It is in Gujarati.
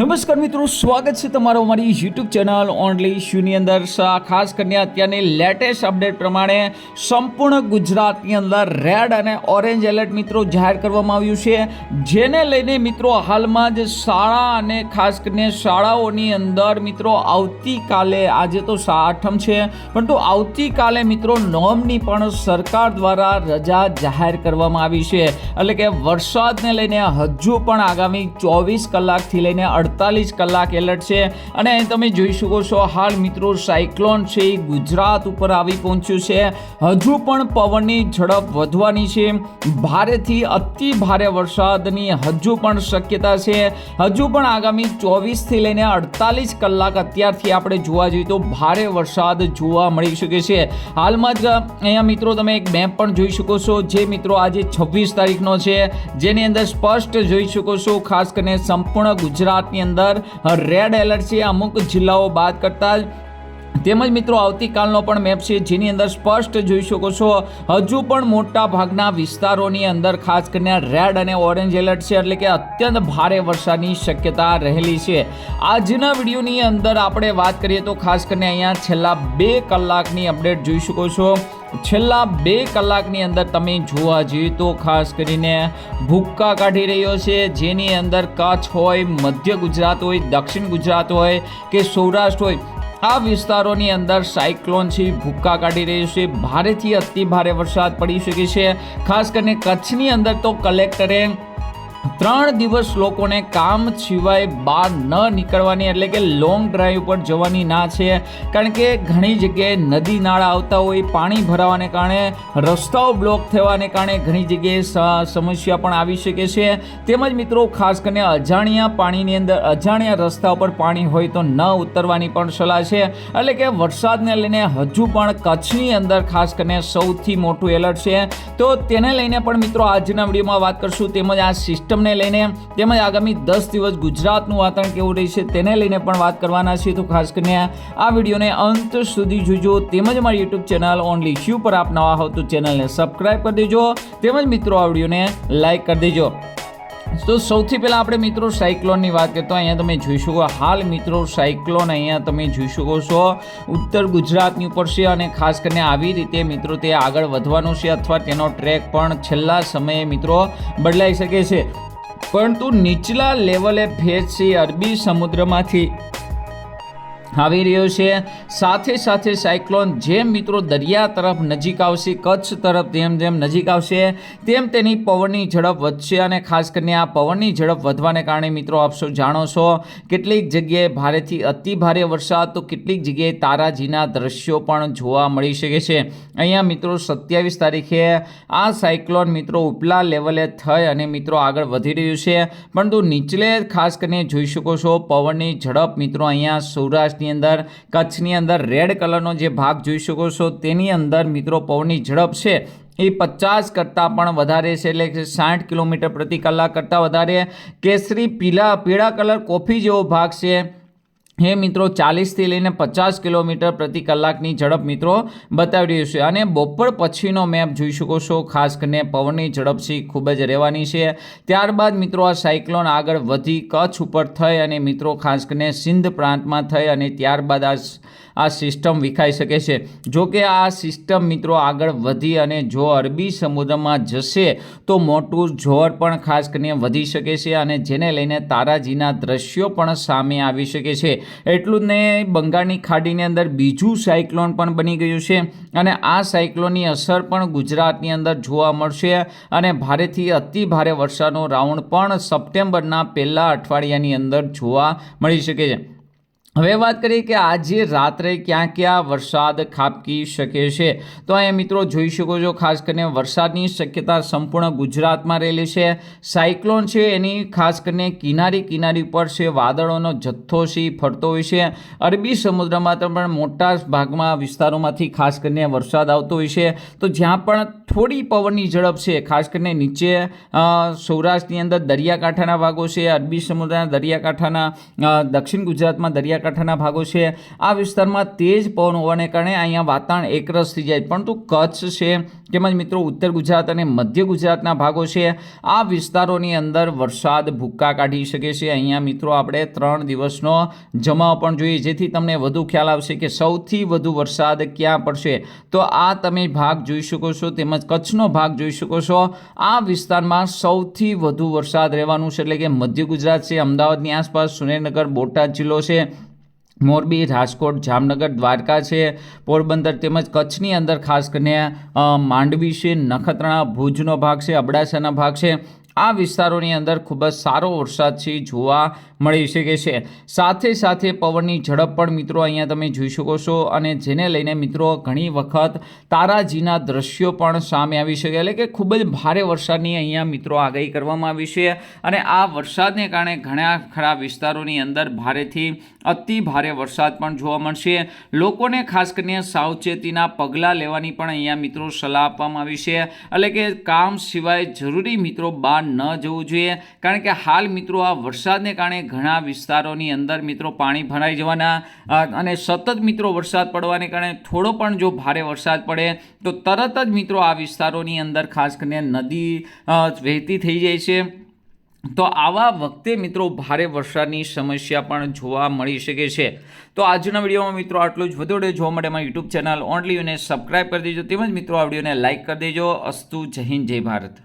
નમસ્કાર મિત્રો, સ્વાગત છે તમારો અમારી યુટ્યુબ ચેનલ ઓનલી શ્યુની અંદર. ખાસ કરીને અત્યારની લેટેસ્ટ અપડેટ પ્રમાણે સંપૂર્ણ ગુજરાતની અંદર રેડ અને ઓરેન્જ એલર્ટ મિત્રો જાહેર કરવામાં આવ્યું છે. જેને લઈને મિત્રો હાલમાં જ શાળા અને ખાસ કરીને શાળાઓની અંદર મિત્રો આવતીકાલે, આજે તો આઠમ છે, પરંતુ આવતીકાલે મિત્રો નોમની પણ સરકાર દ્વારા રજા જાહેર કરવામાં આવી છે. એટલે કે વરસાદને લઈને હજુ પણ આગામી ચોવીસ કલાકથી લઈને અડતાલીસ કલાક એલર્ટ છે. અને તમે જોઈ શકો છો, હાલ મિત્રો સાયક્લોન છે એ ગુજરાત ઉપર આવી પહોંચ્યું છે. હજુ પણ પવનની ઝડપ વધવાની છે. ભારેથી અતિ ભારે વરસાદની હજુ પણ શક્યતા છે. હજુ પણ આગામી ચોવીસથી લઈને અડતાલીસ કલાક અત્યારથી આપણે જોવા જઈએ તો ભારે વરસાદ જોવા મળી શકે છે. હાલમાં જ અહીંયા મિત્રો તમે એક મેપ પણ જોઈ શકો છો, જે મિત્રો આજે છવ્વીસ તારીખનો છે. જેની અંદર સ્પષ્ટ જોઈ શકો છો, ખાસ કરીને સંપૂર્ણ ગુજરાતની અંદર રેડ એલર્ટ છે, અમુક જિલ્લાઓ બાદ કરતા તેમજ મિત્રો, આવતીકાલનો પણ મેપ છે, જેની અંદર સ્પષ્ટ જોઈ શકો છો, હજુ પણ મોટા ભાગના વિસ્તારોની અંદર ખાસ કરીને રેડ અને ઓરેન્જ એલર્ટ છે, એટલે કે અત્યંત ભારે વરસાદની શક્યતા રહેલી છે. આજના વિડીયોની અંદર આપણે વાત કરીએ તો ખાસ કરીને અહીંયા છેલ્લા બે કલાકની અપડેટ જોઈ શકો છો. છેલ્લા બે કલાકની અંદર તમે જોવા જઈએ તો ખાસ કરીને ભૂક્કા કાઢી રહ્યો છે, જેની અંદર કચ્છ હોય, મધ્ય ગુજરાત હોય, દક્ષિણ ગુજરાત હોય કે સૌરાષ્ટ્ર હોય, આ વિસ્તારોની અંદર સાયક્લોન છે, ભૂક્કા કાઢી રહ્યું છે, ભારેથી અતિ ભારે વરસાદ પડી શકે છે. ખાસ કરીને કચ્છની અંદર તો કલેક્ટરે ત્રણ દિવસ લોકોને કામ સિવાય બહાર ન નીકળવાની એટલે કે લોંગ ડ્રાઈવ પર જવાની ના છે. કારણ કે ઘણી જગ્યાએ નદી નાળા આવતા હોય, પાણી ભરાવાને કારણે, રસ્તાઓ બ્લોક થવાને કારણે ઘણી જગ્યાએ સમસ્યા પણ આવી શકે છે. તેમજ મિત્રો, ખાસ કરીને અજાણ્યા પાણીની અંદર, અજાણ્યા રસ્તા ઉપર પાણી હોય તો ન ઉતરવાની પણ સલાહ છે. એટલે કે વરસાદને લઈને હજુ પણ કચ્છની અંદર ખાસ કરીને સૌથી મોટું એલર્ટ છે. તો તેને લઈને પણ મિત્રો, આજના વિડીયોમાં વાત કરશું. તેમજ આ સિસ્ટમને લઈને તેમજ આગામી દસ દિવસ ગુજરાતનું વાતાવરણ કેવું રહેશે તેને લઈને પણ વાત કરવાના છે તો ખાસ કરીને આ વિડીયોને અંત સુધી જોજો તેમજ મારી યુટ્યુબ ચેનલ ઓનલી શ્યુ પર આપ નવા હો તો ચેનલને સબસ્ક્રાઈબ કરી દેજો તેમજ મિત્રો આ વિડીયોને લાઈક કરી દેજો. તો સૌથી પહેલાં આપણે મિત્રો સાયક્લોનની વાત કરીએ તો અહીંયા તમે જોઈ શકો હાલ મિત્રો સાયક્લોન અહીંયા તમે જોઈ શકો છો. ઉત્તર ગુજરાતની ઉપર છે અને ખાસ કરીને આવી રીતે મિત્રો તે આગળ વધવાનું છે અથવા તેનો ટ્રેક પણ છેલ્લા સમયે મિત્રો બદલાઈ શકે છે. પરંતુ નીચલા લેવલે ભેજ છે અરબી સમુદ્રમાંથી આવી રહ્યો છે. સાથે સાથે સાયક્લોન જેમ મિત્રો દરિયા તરફ નજીક આવશે, કચ્છ તરફ જેમ જેમ નજીક આવશે, તેમ તેની પવનની ઝડપ વધશે અને ખાસ કરીને આ પવનની ઝડપ વધવાને કારણે મિત્રો આપ સૌ જાણો છો, કેટલીક જગ્યાએ ભારેથી અતિ ભારે વરસાદ તો કેટલીક જગ્યાએ તારાજીના દ્રશ્યો પણ જોવા મળી શકે છે. અહીંયા મિત્રો સત્યાવીસ તારીખે આ સાયક્લોન મિત્રો ઉપલા લેવલે થઈ અને મિત્રો આગળ વધી રહ્યું છે. પરંતુ નીચલે ખાસ કરીને જોઈ શકો છો, પવનની ઝડપ મિત્રો અહીંયા સૌરાષ્ટ્રની અંદર, કચ્છની અંદર રેડ કલરનો જે ભાગ જોઈ શકો છો, તેની અંદર મિત્રો પવનની ઝડપ છે. એ પચાસ કરતાં પણ વધારે છે, એટલે કે સાઠ કિલોમીટર પ્રતિ કલાક કરતાં વધારે. કેસરી પીલા, પીળા કલર કોફી જેવો ભાગ છે. એ મિત્રો, ચાલીસથી લઈને પચાસ કિલોમીટર પ્રતિ કલાકની ઝડપ મિત્રો બતાવી રહ્યું છે. અને બપોર પછીનો મેપ જોઈ શકો છો. ખાસ કરીને પવનની ઝડપ છે ખૂબ જ રહેવાની છે. ત્યારબાદ મિત્રો, આ સાયક્લોન આગળ વધી, કચ્છ ઉપર થઈ અને મિત્રો, ખાસ કરીને સિંધ પ્રાંતમાં થઈ અને ત્યારબાદ આ આ સિસ્ટમ વિખાઈ શકે છે. જો કે આ સિસ્ટમ મિત્રો આગળ વધી અને જો અરબી સમુદ્રમાં જશે, તો મોટું જોર પણ ખાસ કરીને વધી શકે છે અને જેને લઈને તારાજીના દ્રશ્યો પણ સામે આવી શકે છે. એટલું જ નહીં, બંગાળની ખાડીની અંદર બીજું સાયક્લોન પણ બની ગયું છે અને આ સાયક્લોનની અસર પણ ગુજરાતની અંદર જોવા મળશે અને ભારેથી અતિ ભારે વરસાદનો રાઉન્ડ પણ સપ્ટેમ્બરના પહેલાં અઠવાડિયાની અંદર જોવા મળી શકે છે. હવે વાત કરીએ કે આજે રાત્રે ક્યાં ક્યાં વરસાદ ખાબકી શકે છે? તો અહીંયા મિત્રો જોઈ શકો છો, ખાસ કરીને વરસાદની શક્યતા સંપૂર્ણ ગુજરાતમાં રહેલી છે. સાયક્લોન છે, એની ખાસ કરીને કિનારી કિનારી પર છે, વાદળોનો જથ્થો છે ફરતો હોય છે. અરબી સમુદ્રમાં પણ મોટા ભાગમાં વિસ્તારોમાંથી ખાસ કરીને વરસાદ આવતો હોય છે. તો જ્યાં પણ થોડી પવનની ઝડપ છે, ખાસ કરીને નીચે સૌરાષ્ટ્રની અંદર દરિયાકાંઠાના ભાગો છે, અરબી સમુદ્રના દરિયાકાંઠાના દક્ષિણ ગુજરાતમાં દરિયાકાંઠાના ભાગો છે. આ વિસ્તારમાં તેજ પવન હોવાને કારણે અહીંયા વાતાવરણ એકરસ થઈ જાય. પરંતુ કચ્છ છે, તેમજ મિત્રો ઉત્તર ગુજરાત અને મધ્ય ગુજરાતના ભાગો છે, આ વિસ્તારોની અંદર વરસાદ ભૂક્કા કાઢી શકે છે. અહીંયા મિત્રો આપણે ત્રણ દિવસનો જમાવ પણ જોઈએ. જેથી તમને વધુ ખ્યાલ આવશે કે સૌથી વધુ વરસાદ ક્યાં પડશે. તો આ તમે ભાગ જોઈ શકો છો, તેમજ કચ્છનો ભાગ જોઈ શકો છો. આ વિસ્તારમાં સૌથી વધુ વરસાદ રહેવાનું છે, એટલે કે મધ્ય ગુજરાત છે, અમદાવાદની આસપાસ, સુરેન્દ્રનગર, બોટાદ જિલ્લો છે. મોરબી, રાજકોટ, જામનગર, દ્વારકા છે. પોરબંદર તેમજ કચ્છની અંદર ખાસ કરીને માંડવી છે, નખત્રાણા, ભુજનો ભાગ છે, અબડાસાના ભાગ છે. આ વિસ્તારોની અંદર ખૂબ જ સારો વરસાદ છે. જોવા મળી શકે છે. સાથે સાથે પવનની ઝડપ પણ મિત્રો અહીંયા તમે જોઈ શકો છો અને જેને લઈને મિત્રો ઘણી વખત તારાજીના દ્રશ્યો પણ સામે આવી શકે, એટલે કે ખૂબ જ ભારે વરસાદની અહીંયા મિત્રો આગાહી કરવામાં આવી છે અને આ વરસાદને કારણે ઘણા ખરા વિસ્તારોની અંદર ભારેથી અતિ ભારે વરસાદ પણ જોવા મળશે. લોકોને ખાસ કરીને સાવચેતીના પગલાં લેવાની પણ અહીંયા મિત્રો સલાહ આપવામાં આવી છે. એટલે કે કામ સિવાય જરૂરી મિત્રો બહાર ન જવું જોઈએ. કારણ કે હાલ મિત્રો આ વરસાદને કારણે ઘણા વિસ્તારોની અંદર મિત્રો પાણી ભરાઈ જવાના અને સતત મિત્રો વરસાદ પડવાને કારણે થોડો પણ જો ભારે વરસાદ પડે, તો તરત જ મિત્રો આ વિસ્તારોની અંદર ખાસ કરીને નદી વહેતી થઈ જાય છે. તો આવા વખતે મિત્રો ભારે વરસાદની સમસ્યા પણ જોવા મળી શકે છે. તો આજના વિડીયોમાં મિત્રો આટલું જ. વધુ જોવા માટે અમારી યુટ્યુબ ચેનલ ઓનલી અને સબસ્ક્રાઇબ કરી દેજો. તેમજ મિત્રો આ વિડીયોને લાઇક કરી દેજો. અસ્તુ જય હિન્દ, જય ભારત.